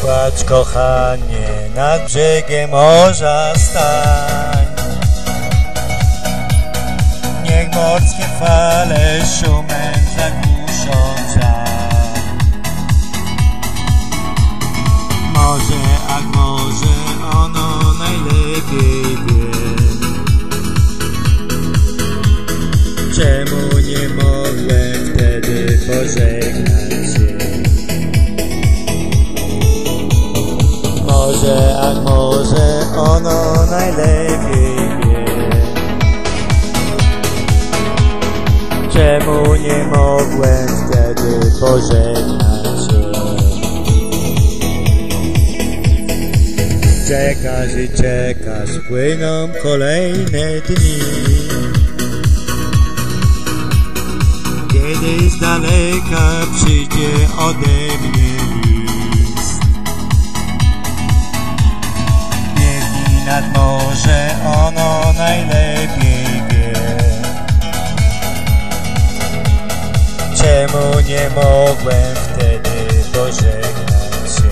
Płacz kochanie, nad brzegiem morza stań. Niech morskie fale szumem zagłuszą żal Może, ach może, ono najlepiej wie. Czemu nie mogłem wtedy pożegnać się Może, ach może, ono najlepiej wie. Czemu nie mogłem wtedy pożegnać się? Czekasz i czekasz, płyną kolejne dni. Kiedy z daleka przyjdzie ode mnie nad morze, ono najlepiej wie. Czemu nie mogłem wtedy pożegnać się?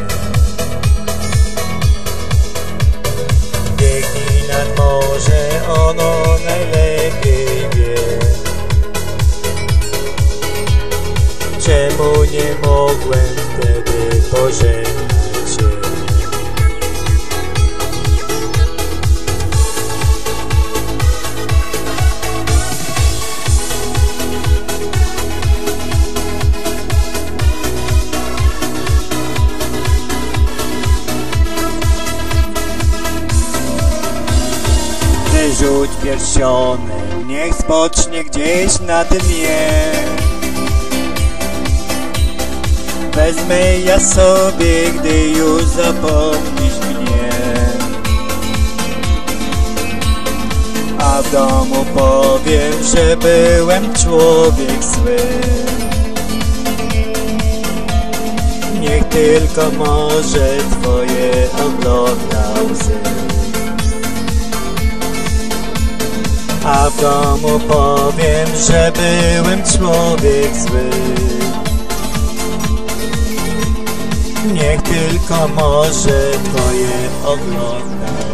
Biegnij nad morze, ono najlepiej wie. Czemu nie mogłem wtedy pożegnać Wyrzuć pierścionek, niech spocznie gdzieś na dnie. Wezmę ja sobie, gdy już zapomnisz mnie. A w domu powiem, że byłem człowiek zły. Niech tylko może twoje ogląda łzy A w domu powiem, że byłem człowiek zły. Niech tylko może twoje oglądał